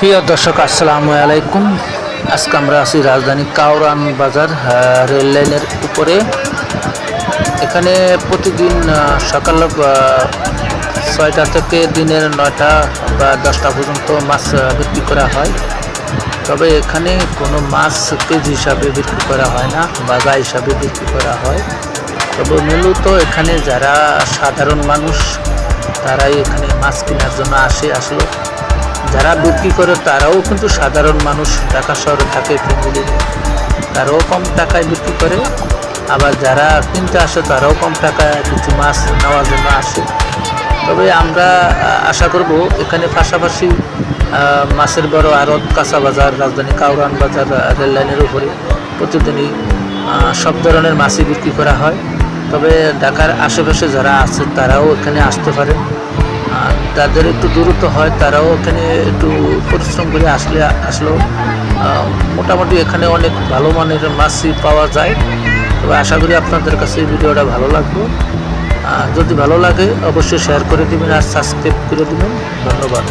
প্রিয় দর্শক, আসসালামু আলাইকুম। আজকে আমরা আছি রাজধানী কাউরান বাজার রেল লাইনের উপরে। এখানে প্রতিদিন সকাল ছয়টা থেকে দিনের নয়টা বা দশটা পর্যন্ত মাছ বিক্রি করা হয়। তবে এখানে কোনো মাছ কেজি হিসাবে বিক্রি করা হয় না বাগা হিসাবে বিক্রি করা হয়। তবে মূলত এখানে যারা সাধারণ মানুষ, তারাই এখানে মাছ কেনার জন্য আসে, আসলো। যারা বিক্রি করে, তারাও কিন্তু সাধারণ মানুষ ঢাকা শহরে থাকে তারাও কম টাকায় বিক্রি করে। আবার যারা কিনতে আসে, তারাও কম টাকায় কিছু মাছ নেওয়ার জন্য আসে। তবে আমরা আশা করব এখানে পাশাপাশি মাছের বড় আড়ত, কাঁচা বাজার, রাজধানী কাউরান বাজার রেল লাইনের উপরে প্রতিদিনই সব ধরনের মাছই বিক্রি করা হয়। তবে ঢাকার আশেপাশে যারা আছে, তারাও এখানে আসতে পারেন যাদের একটু দূরত্ব হয়, তারাও এখানে একটু পরিশ্রম করে আসলে আসলেও মোটামুটি এখানে অনেক ভালো মানের মাছই পাওয়া যায়। তবে আশা করি আপনাদের কাছে এই ভিডিওটা ভালো লাগবে যদি ভালো লাগে, অবশ্যই শেয়ার করে দেবেন আর সাবস্ক্রাইব করে দেবেন। ধন্যবাদ।